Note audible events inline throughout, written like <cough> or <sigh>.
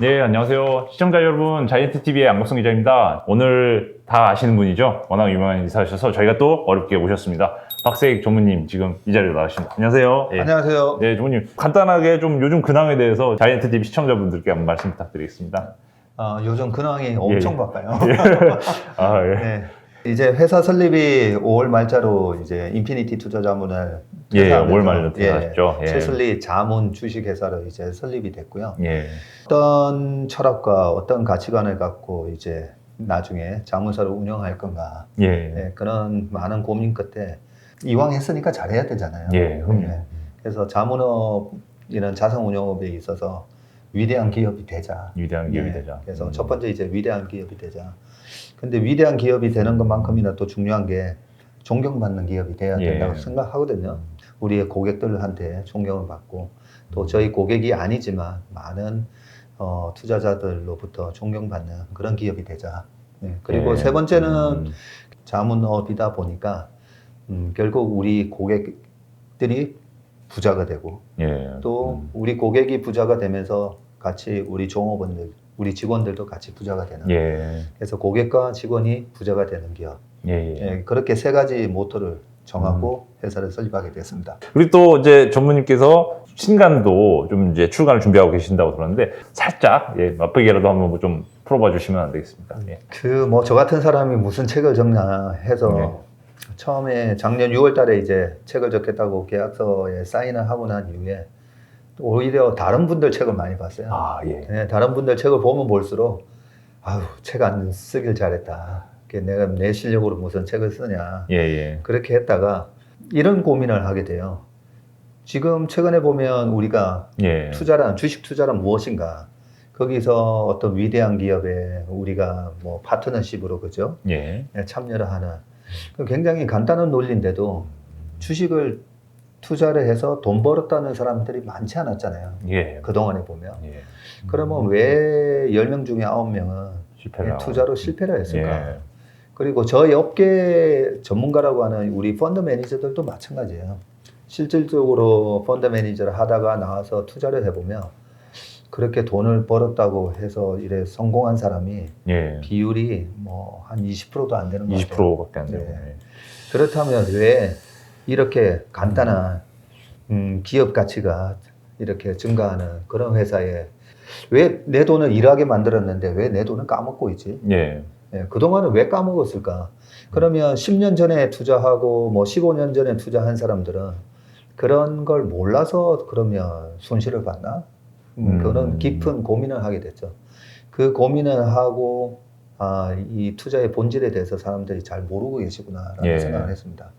네, 안녕하세요. 시청자 여러분, 자이언트TV의 안국성 기자입니다. 오늘 다 아시는 분이죠? 워낙 유명한 인사하셔서 저희가 또 어렵게 모셨습니다. 박세익 전무님 지금 이 자리로 나와주십니다. 안녕하세요. 예. 안녕하세요. 네, 전무님. 간단하게 좀 요즘 근황에 대해서 자이언트TV 시청자분들께 한번 말씀 부탁드리겠습니다. 어, 요즘 근황이 엄청 예. 바빠요. <laughs> 아, 예. 네. 이제 회사 설립이 5월 말자로 이제 인피니티 투자 자문을 예, 퇴사하면서, 5월 말로 퇴사하셨죠. 예. 최슬리 자문 주식회사로 이제 설립이 됐고요. 예. 어떤 철학과 어떤 가치관을 갖고 이제 나중에 자문사를 운영할 건가 예. 네, 그런 많은 고민 끝에 이왕 했으니까 잘해야 되잖아요. 예, 그럼요. 네. 그래서 자문업 이런 자산운용업에 있어서 위대한 기업이 되자. 위대한 기업이 네, 되자. 그래서 음. 첫 번째 이제 위대한 기업이 되자. 근데 위대한 기업이 되는 것만큼이나 또 중요한 게 존경받는 기업이 돼야 예. 된다고 생각하거든요. 우리의 고객들한테 존경을 받고 또 저희 고객이 아니지만 많은 어, 투자자들로부터 존경받는 그런 기업이 되자. 네. 그리고 예. 세 번째는 음. 자문업이다 보니까 음, 결국 우리 고객들이 부자가 되고 예. 또 음. 우리 고객이 부자가 되면서 같이 우리 종업원들, 우리 직원들도 같이 부자가 되는. 예. 그래서 고객과 직원이 부자가 되는 기업. 예. 예. 예, 그렇게 세 가지 모토를 정하고 음. 회사를 설립하게 됐습니다. 그리고 또 이제 전무님께서 신간도 좀 이제 출간을 준비하고 계신다고 들었는데 살짝 예, 맛보기라도 한번 뭐좀 풀어봐 주시면 안 되겠습니까? 예. 그뭐 저 같은 사람이 무슨 책을 적나 해서 네. 처음에 작년 6월 달에 이제 책을 적겠다고 계약서에 사인을 하고 난 이후에 오히려 다른 분들 책을 많이 봤어요. 아 예. 네, 다른 분들 책을 보면 볼수록 아유 책 안 쓰길 잘했다. 내가 내 실력으로 무슨 책을 쓰냐 예 예. 그렇게 했다가 이런 고민을 하게 돼요. 지금 최근에 보면 우리가 예. 투자란 주식 투자란 무엇인가? 거기서 어떤 위대한 기업에 우리가 뭐 파트너십으로 그죠? 예. 네, 참여를 하는 그 굉장히 간단한 논리인데도 주식을 투자를 해서 돈 벌었다는 사람들이 많지 않았잖아요. 예. 그동안에 보면. 예. 그러면 왜 10명 중에 9명은 실패를 투자로 실패를 했을까? 예. 그리고 저희 업계 전문가라고 하는 우리 펀드 매니저들도 마찬가지예요. 실질적으로 펀드 매니저를 하다가 나와서 투자를 해보면 그렇게 돈을 벌었다고 해서 이래 성공한 사람이 예. 비율이 뭐 한 20%도 안 되는 것 같아요. 20%밖에 안 되고. 네. 그렇다면 왜 이렇게 간단한 음, 기업 가치가 이렇게 증가하는 그런 회사에 왜 내 돈을 일하게 만들었는데 왜 내 돈을 까먹고 있지? 예. 예, 그동안은 왜 까먹었을까? 그러면 10년 전에 투자하고 뭐 15년 전에 투자한 사람들은 그런 걸 몰라서 그러면 손실을 봤나? 음, 음. 그런 깊은 고민을 하게 됐죠. 그 고민을 하고 아, 이 투자의 본질에 대해서 사람들이 잘 모르고 계시구나라는 예. 생각을 했습니다.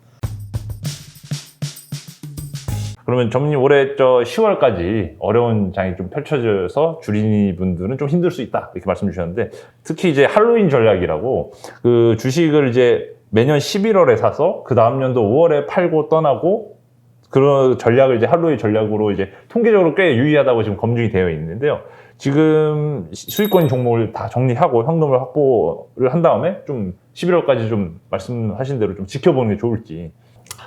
그러면 전무님 올해 저 10월까지 어려운 장이 좀 펼쳐져서 주린이 분들은 좀 힘들 수 있다 이렇게 말씀 주셨는데 특히 이제 할로윈 전략이라고 그 주식을 이제 매년 11월에 사서 그 다음 연도 5월에 팔고 떠나고 그런 전략을 이제 할로윈 전략으로 이제 통계적으로 꽤 유의하다고 지금 검증이 되어 있는데요. 지금 수익권 종목을 다 정리하고 현금을 확보를 한 다음에 좀 11월까지 좀 말씀하신 대로 좀 지켜보는 게 좋을지.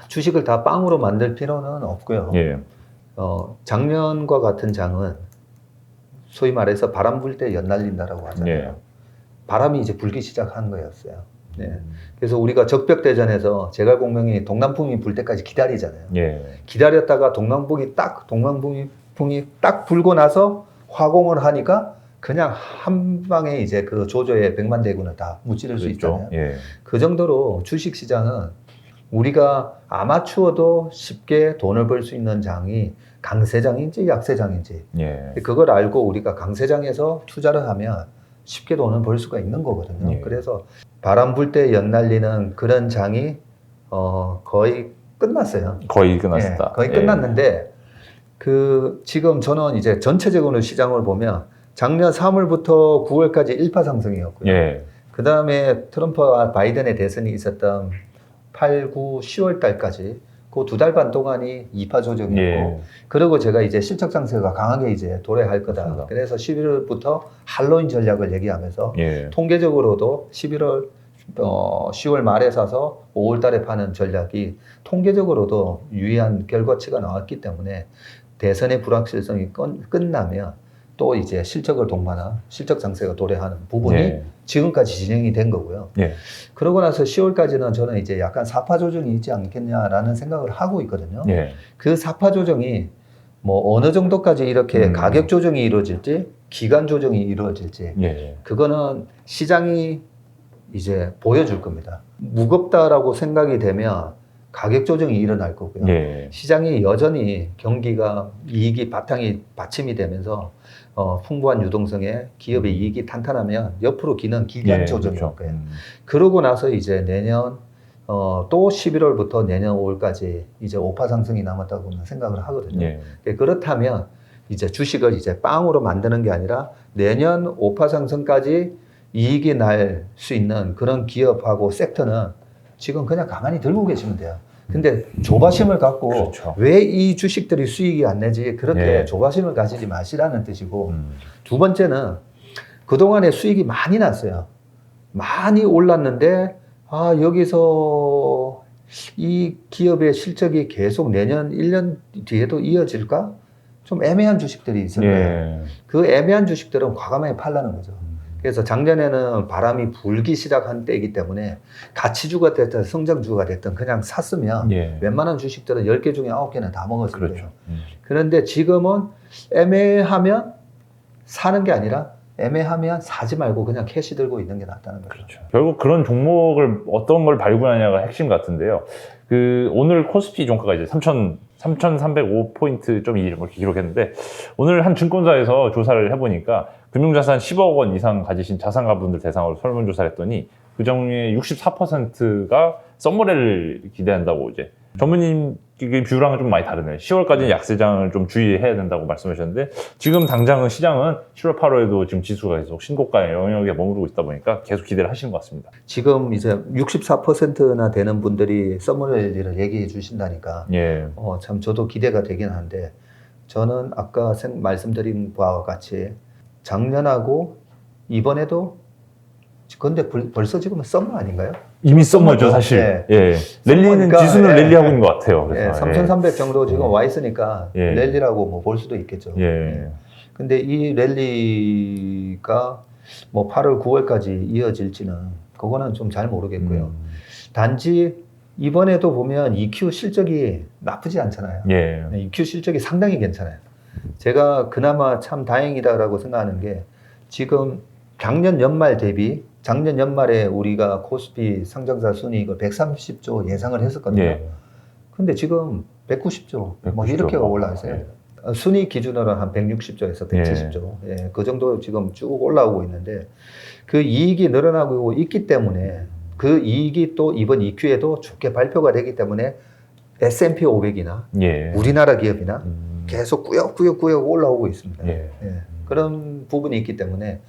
주식을 다 빵으로 만들 필요는 없고요. 예. 어, 작년과 같은 장은 소위 말해서 바람 불 때 연날린다라고 하잖아요. 예. 바람이 이제 불기 시작한 거였어요. 네. 그래서 우리가 적벽대전에서 제갈공명이 동남풍이 불 때까지 기다리잖아요. 예. 기다렸다가 동남풍이 딱 동남풍이 풍이 딱 불고 나서 화공을 하니까 그냥 한 방에 이제 그 조조의 백만 대군을 다 무찌를 수 있잖아요. 예. 그 정도로 주식 시장은 우리가 아마추어도 쉽게 돈을 벌 수 있는 장이 강세장인지 약세장인지 예. 그걸 알고 우리가 강세장에서 투자를 하면 쉽게 돈을 벌 수가 있는 거거든요. 예. 그래서 바람 불 때 연날리는 그런 장이 어, 거의 끝났어요. 거의 끝났습니다. 예, 거의 예. 끝났는데 그 지금 저는 이제 전체적으로 시장을 보면 작년 3월부터 9월까지 일파 상승이었고요. 예. 그 다음에 트럼프와 바이든의 대선이 있었던 8, 9, 10월 달까지 그 두 달 반 동안이 2파 조정이었고 예. 그리고 제가 이제 실적 상세가 강하게 이제 도래할 거다. 맞습니다. 그래서 11월부터 할로윈 전략을 얘기하면서 예. 통계적으로도 11월 어, 10월 말에 사서 5월 달에 파는 전략이 통계적으로도 유의한 결과치가 나왔기 때문에 대선의 불확실성이 끝, 끝나면 또 이제 실적을 동반한 실적 장세가 도래하는 부분이 예. 지금까지 진행이 된 거고요. 예. 그러고 나서 10월까지는 저는 이제 약간 사파 조정이 있지 않겠냐라는 생각을 하고 있거든요. 예. 그 사파 조정이 뭐 어느 정도까지 이렇게 음. 가격 조정이 이루어질지 기간 조정이 이루어질지 예. 그거는 시장이 이제 보여줄 겁니다. 무겁다라고 생각이 되면 가격 조정이 일어날 거고요. 예. 시장이 여전히 경기가 이익이 바탕이 받침이 되면서 어, 풍부한 유동성에 기업의 이익이 탄탄하면 옆으로 기는 기간 예, 조정일 그렇죠. 거예요. 음. 그러고 나서 이제 내년 어, 또 11월부터 내년 5월까지 이제 5파 상승이 남았다고 생각을 하거든요. 예. 예, 그렇다면 이제 주식을 이제 빵으로 만드는 게 아니라 내년 5파 상승까지 이익이 날 수 있는 그런 기업하고 섹터는 지금 그냥 가만히 들고 계시면 돼요. 근데 조바심을 갖고 그렇죠. 왜이 주식들이 수익이 안 내지 그렇게 예. 조바심을 가지지 마시라는 뜻이고 음. 두 번째는 그동안에 수익이 많이 났어요. 많이 올랐는데, 아, 여기서 이 기업의 실적이 계속 내년 1년 뒤에도 이어질까? 좀 애매한 주식들이 있어요. 예. 그 애매한 주식들은 과감하게 팔라는 거죠. 그래서 작년에는 바람이 불기 시작한 때이기 때문에 가치주가 됐든 성장주가 됐든 그냥 샀으면 예. 웬만한 주식들은 10개 중에 9개는 다 먹었을 거예요. 그렇죠. 음. 그런데 지금은 애매하면 사는 게 아니라 애매하면 사지 말고 그냥 캐시 들고 있는 게 낫다는 거죠. 그렇죠. 결국 그런 종목을 어떤 걸 발굴하냐가 핵심 같은데요. 그 오늘 코스피 종가가 이제 3,000 3,305포인트 좀 이렇게 기록했는데 오늘 한 증권사에서 조사를 해보니까 금융자산 10억 원 이상 가지신 자산가분들 대상으로 설문조사를 했더니 그 중에 64%가 썸머레를 기대한다고 이제 전무님 그 뷰랑은 좀 많이 다르네요. 10월까지는 약세장을 좀 주의해야 된다고 말씀하셨는데 지금 당장은 시장은 7월, 8월에도 지금 지수가 계속 신고가의 영역에 머무르고 있다 보니까 계속 기대를 하시는 것 같습니다. 지금 이제 64%나 되는 분들이 서머레일리를 얘기해 주신다니까 예. 어, 참 저도 기대가 되긴 한데 저는 아까 생- 말씀드린 바와 같이 작년하고 이번에도 근데 벌, 벌써 지금 썸머 아닌가요? 이미 썸머죠. 사실. 예. 예. 랠리는 지수는 예. 랠리하고 있는 것 같아요. 예, 그래서, 3,300 정도 지금 예. 와 있으니까 예. 랠리라고 뭐 볼 수도 있겠죠. 예. 근데 이 랠리가 뭐 8월, 9월까지 이어질지는 그거는 좀 잘 모르겠고요. 음. 단지 이번에도 보면 EQ 실적이 나쁘지 않잖아요. 예. EQ 실적이 상당히 괜찮아요. 제가 그나마 참 다행이다라고 생각하는 게 지금 작년 연말 대비 작년 연말에 우리가 코스피 상장사 순이익을 130조 예상을 했었거든요. 예. 근데 지금 190조, 뭐 190조. 이렇게 올라 있어요. 예. 어, 순위 기준으로는 한 160조에서 170조, 예, 그 정도 지금 쭉 올라오고 있는데 그 이익이 늘어나고 있기 때문에 그 이익이 또 이번 EQ에도 좋게 발표가 되기 때문에 S&P 500이나 예. 우리나라 기업이나 음. 계속 꾸역꾸역꾸역 올라오고 있습니다. 예. 예, 그런 부분이 있기 때문에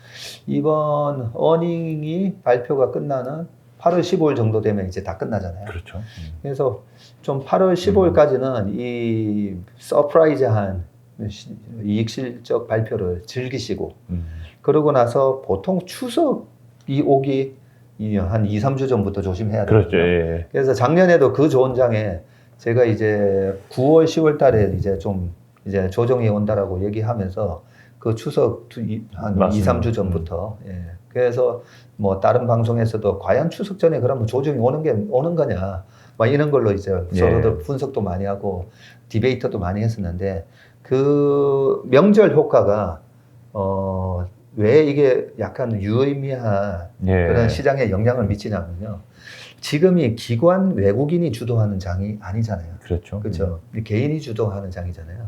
이번 어닝이 발표가 끝나는 8월 15일 정도 되면 이제 다 끝나잖아요. 그렇죠. 음. 그래서 좀 8월 15일까지는 이 서프라이즈한 시- 이익 실적 발표를 즐기시고 음. 그러고 나서 보통 추석이 오기 이한 2, 3주 전부터 조심해야 돼요. 그렇죠. 예. 그래서 작년에도 그 좋은 장에 제가 이제 9월, 10월 달에 이제 좀 이제 조정이 온다라고 얘기하면서 그 추석 한 2, 맞습니다. 3주 전부터 예. 그래서 뭐 다른 방송에서도 과연 추석 전에 그러면 조정이 오는 게 오는 거냐 막 이런 걸로 이제 예. 서로들 분석도 많이 하고 디베이터도 많이 했었는데 그 명절 효과가 어 왜 이게 약간 유의미한 예. 그런 시장에 영향을 미치냐면요. 지금이 기관 외국인이 주도하는 장이 아니잖아요. 그렇죠. 그렇죠. 개인이 주도하는 장이잖아요.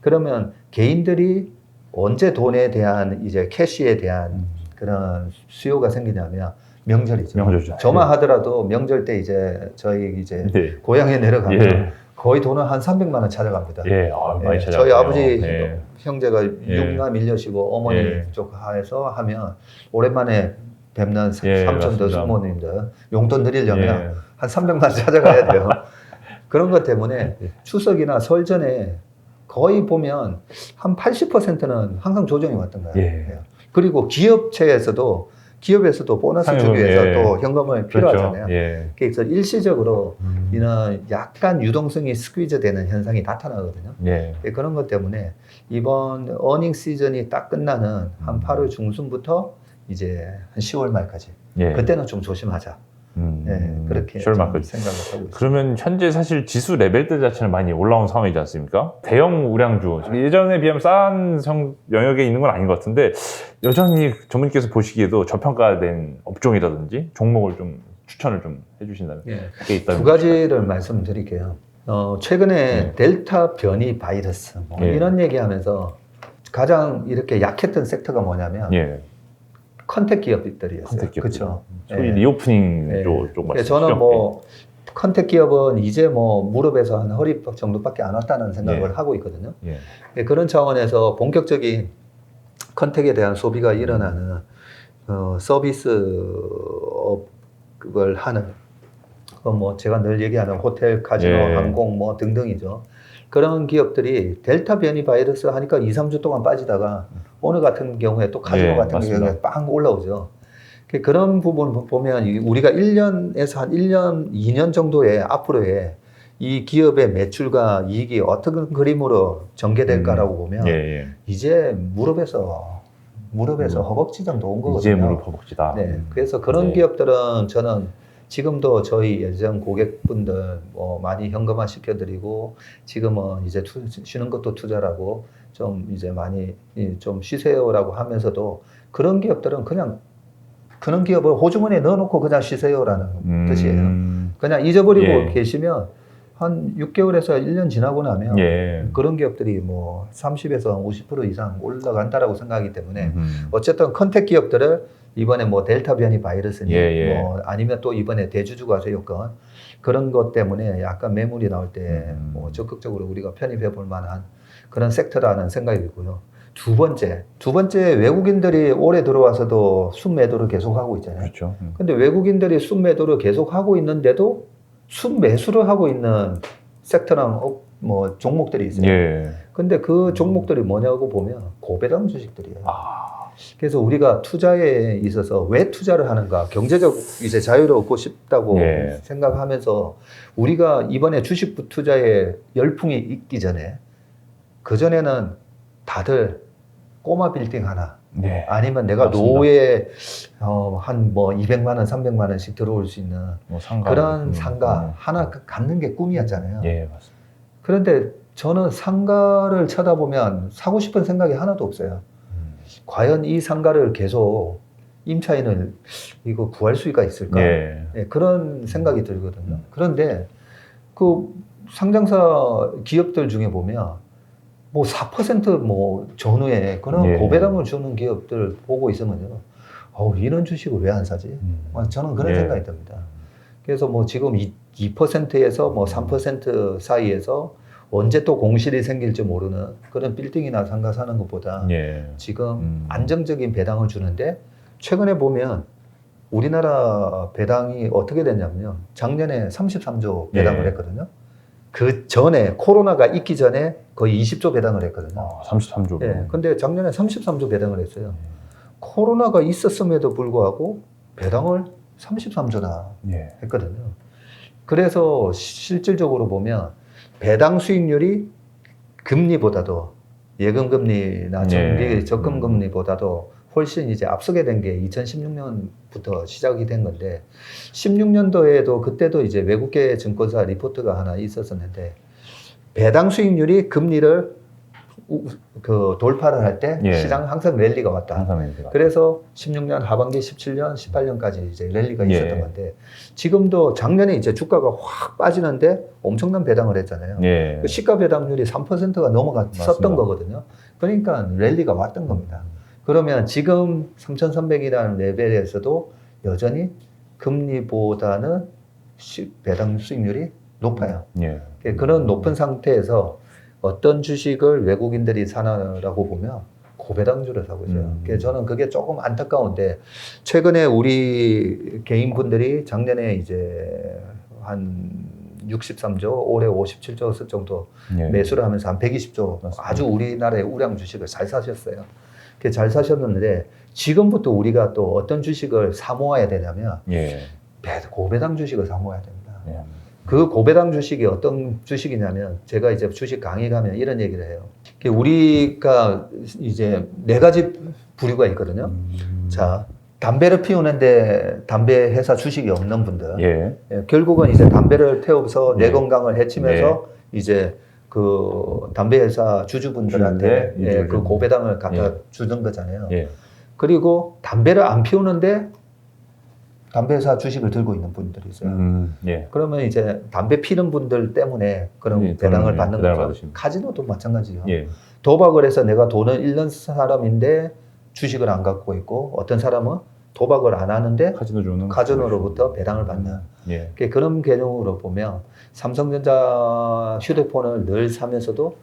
그러면 개인들이 언제 돈에 대한 이제 캐시에 대한 음. 그런 수요가 생기냐면 명절이죠. 명절이죠. 저만 하더라도 명절 때 이제 저희 이제 예. 고향에 내려가면 예. 거의 돈은 한 300만 원 찾아갑니다. 예. 아, 많이 예, 찾아가요. 저희 아버지 예. 형제가 예. 육남 일녀시고 어머니 예. 쪽 해서 하면 오랜만에 뵙는 예, 삼촌들. 숙모님들 용돈 드리려면 예. 한 300만 원 찾아가야 돼요. <laughs> 그런 것 때문에 예. 추석이나 설 전에 거의 보면 한 80%는 항상 조정이 왔던 거예요. 예. 그리고 기업체에서도 기업에서도 보너스 상여금, 주기 위해서 예. 또 현금을 필요하잖아요. 그렇죠. 예. 그래서 일시적으로 음. 음. 이는 약간 유동성이 스퀴즈 되는 현상이 나타나거든요. 예. 예, 그런 것 때문에 이번 어닝 시즌이 딱 끝나는 한 음. 8월 중순부터 이제 한 10월 말까지 예. 그때는 좀 조심하자. 음. 예, 그렇게. 생각을 하고 있습니다. 그러면 현재 사실 지수 레벨대 자체는 많이 올라온 상황이지 않습니까? 대형 우량주 예전에 비하면 싼 성- 영역에 있는 건 아닌 것 같은데 여전히 전문님께서 보시기에도 저평가된 업종이라든지 종목을 좀 추천을 좀 해주신다면 있다면 두 가지를 말씀드릴게요. 어, 최근에 네. 델타 변이 바이러스 뭐 예. 이런 얘기하면서 가장 이렇게 약했던 섹터가 뭐냐면 예 컨택 기업들이었어요. 컨택 기업 그렇죠. 소위 예. 리오프닝 예. 쪽, 쪽 그래서 말씀이시죠? 저는 뭐 컨택 기업은 이제 뭐 무릎에서 한 허리 정도밖에 안 왔다는 생각을 예. 하고 있거든요. 예. 예, 그런 차원에서 본격적인 컨택에 대한 소비가 일어나는 어, 서비스업을 하는 어, 뭐 제가 늘 얘기하는 호텔, 카지노, 예. 항공 뭐 등등이죠. 그런 기업들이 델타 변이 바이러스 하니까 2, 3주 동안 빠지다가 오늘 같은 경우에 또 카지노 예, 같은 맞습니다. 경우에 빵 올라오죠. 그- 그런 부분 보면 이- 우리가 1년에서 한 1년, 2년 정도의 앞으로의 이 기업의 매출과 이익이 어떤 그림으로 전개될까라고 보면 예, 예. 이제 무릎에서 무릎에서 무릎. 허벅지 정도 온 거거든요. 이제 무릎 허벅지다. 네, 그래서 그런 네. 기업들은 저는 지금도 저희 예전 고객분들 뭐 많이 현금화 시켜드리고 지금은 이제 투, 쉬는 것도 투자라고 좀 이제 많이 이, 좀 쉬세요라고 하면서도 그런 기업들은 그냥 그런 기업을 호주머니에 넣어놓고 그냥 쉬세요라는 음, 뜻이에요. 그냥 잊어버리고 예. 계시면 한 6개월에서 1년 지나고 나면 예. 그런 기업들이 뭐 30에서 50% 이상 올라간다라고 생각하기 때문에 음. 어쨌든 컨택 기업들을 이번에 뭐 델타 변이 바이러스니 예, 예. 뭐 아니면 또 이번에 대주주 과세 요건 그런 것 때문에 약간 매물이 나올 때 음. 뭐 적극적으로 우리가 편입해 볼 만한 그런 섹터라는 생각이 들고요. 두 번째, 두 번째 외국인들이 올해 들어와서도 순매도를 계속 하고 있잖아요. 그렇죠. 음. 근데 외국인들이 순매도를 계속 하고 있는데도 순매수를 하고 있는 섹터랑 어, 뭐 종목들이 있어요. 예. 근데 그 종목들이 뭐냐고 보면 고배당 주식들이에요. 아, 그래서 우리가 투자에 있어서 왜 투자를 하는가 경제적 이제 자유를 얻고 싶다고 예. 생각하면서 우리가 이번에 주식 투자에 열풍이 있기 전에 그 전에는 다들 꼬마 빌딩 하나 네. 아니면 내가 맞습니다. 노후에 어, 한뭐 200만 원, 300만 원씩 들어올 수 있는 뭐 상가 그런 음, 상가 음. 하나 갖는 게 꿈이었잖아요. 예, 맞습니다. 그런데 저는 상가를 쳐다보면 사고 싶은 생각이 하나도 없어요. 음. 과연 이 상가를 계속 임차인을 이거 구할 수가 있을까? 예. 예, 그런 생각이 들거든요. 그런데 그 상장사 기업들 중에 보면 뭐 4%뭐 전후에 그런 예. 고배당을 주는 기업들 보고 있으면요. 어 이런 주식을 왜 안 사지? 음. 어, 저는 그런 예. 생각이 듭니다. 그래서 뭐 지금 2, 2%에서 뭐 3% 사이에서 언제 또 공실이 생길지 모르는 그런 빌딩이나 상가 사는 것보다 예. 지금 음. 안정적인 배당을 주는데 최근에 보면 우리나라 배당이 어떻게 됐냐면요. 작년에 33조 배당을 예. 했거든요. 그 전에 코로나가 있기 전에 거의 20조 배당을 했거든요. 아, 33조. 예. 근데 작년에 33조 배당을 했어요. 코로나가 있었음에도 불구하고 배당을 33조나 예. 했거든요. 그래서 실질적으로 보면 배당 수익률이 금리보다도 예금 금리나 예. 정기 적금 음. 금리보다도 훨씬 이제 앞서게 된 게 2016년부터 시작이 된 건데 16년도에도 그때도 이제 외국계 증권사 리포트가 하나 있었었는데 배당 수익률이 금리를 우- 그 돌파를 할때 예. 시장 항상 랠리가 왔다. 항상 멘트가. 그래서 16년 하반기 17년, 18년까지 이제 랠리가 예. 있었던 건데 지금도 작년에 이제 주가가 확 빠지는데 엄청난 배당을 했잖아요. 예. 그 시가 배당률이 3%가 넘어갔었던 맞습니다. 거거든요. 그러니까 랠리가 왔던 겁니다. 그러면 지금 3,300이라는 레벨에서도 여전히 금리보다는 시- 배당 수익률이 높아요. 예. 그런 높은 상태에서 어떤 주식을 외국인들이 사나라고 보면 고배당주를 사고 있어요. 음. 그래서 저는 그게 조금 안타까운데 최근에 우리 개인분들이 작년에 이제 한 63조, 올해 57조 정도 예. 매수를 하면서 한 120조 맞습니다. 아주 우리나라의 우량 주식을 잘 사셨어요. 그잘 사셨는데 지금부터 우리가 또 어떤 주식을 사 모아야 되냐면 예. 배- 고배당 주식을 사 모아야 됩니다. 예. 그 고배당 주식이 어떤 주식이냐면 제가 이제 주식 강의 가면 이런 얘기를 해요. 그 우리가 이제 네 가지 부류가 있거든요. 음. 자, 담배를 피우는데 담배 회사 주식이 없는 분들. 예. 예, 결국은 이제 담배를 태우면서 내 네. 건강을 해치면서 이제 그 담배 회사 주주분들한테 주주인데, 예, 이제 그 고배당을 갖다 예. 주는 거잖아요. 예. 그리고 담배를 안 피우는데 담배 회사 주식을 들고 있는 분들이 있어요. 음. 예. 그러면 이제 담배 피는 분들 때문에 그런 예, 배당을 돈을, 받는 배당을 거죠. 받으십니다. 카지노도 마찬가지죠. 예. 도박을 해서 내가 돈을 잃는 사람인데 주식을 안 갖고 있고 어떤 사람은 도박을 안 하는데 카지노 카지노로부터 배당을 받는 예. 그런 개념으로 보면 삼성전자 휴대폰을 늘 사면서도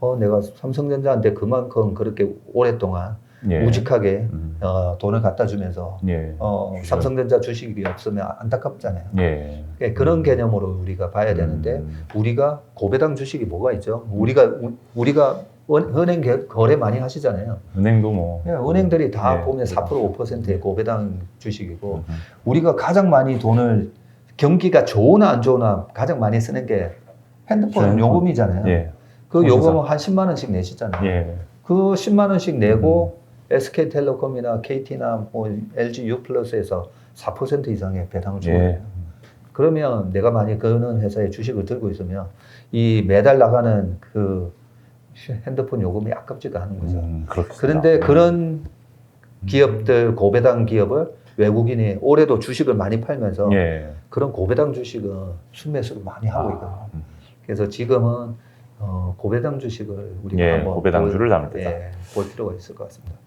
어, 내가 삼성전자한테 그만큼 그렇게 오랫동안 예. 우직하게 음. 어, 돈을 갖다 주면서 예. 어, 삼성전자 주식이 없으면 안타깝잖아요. 예. 그러니까 그런 개념으로 우리가 봐야 되는데 음. 우리가 고배당 주식이 뭐가 있죠? 우리가 우- 우리가 은- 은행 개- 거래 많이 하시잖아요. 은행도 뭐 예, 은행들이 다 예. 보면 4% 5%의 고배당 주식이고 음. 우리가 가장 많이 돈을 경기가 좋으나 안 좋으나 가장 많이 쓰는 게 핸드폰. 요금이잖아요. 예. 그. 요금은 한 10만 원씩 내시잖아요. 예. 그 10만 원씩 내고 음. SK텔레콤이나 KT나 뭐 LG U+에서 4% 이상의 배당을 주고 예. 그러면 내가 만약 그런 회사의 주식을 들고 있으면 이 매달 나가는 그 핸드폰 요금이 아깝지가 않은 거죠. 음. 그런데 그런 기업들 고배당 기업을 외국인이 올해도 주식을 많이 팔면서 예. 그런 고배당 주식은 순매수를 많이 하고 있거든요. 음. 그래서 지금은 어, 고배당 주식을 우리가 예, 한번 고배당주를 볼- 담을 때다. 예, 볼 필요가 있을 것 같습니다.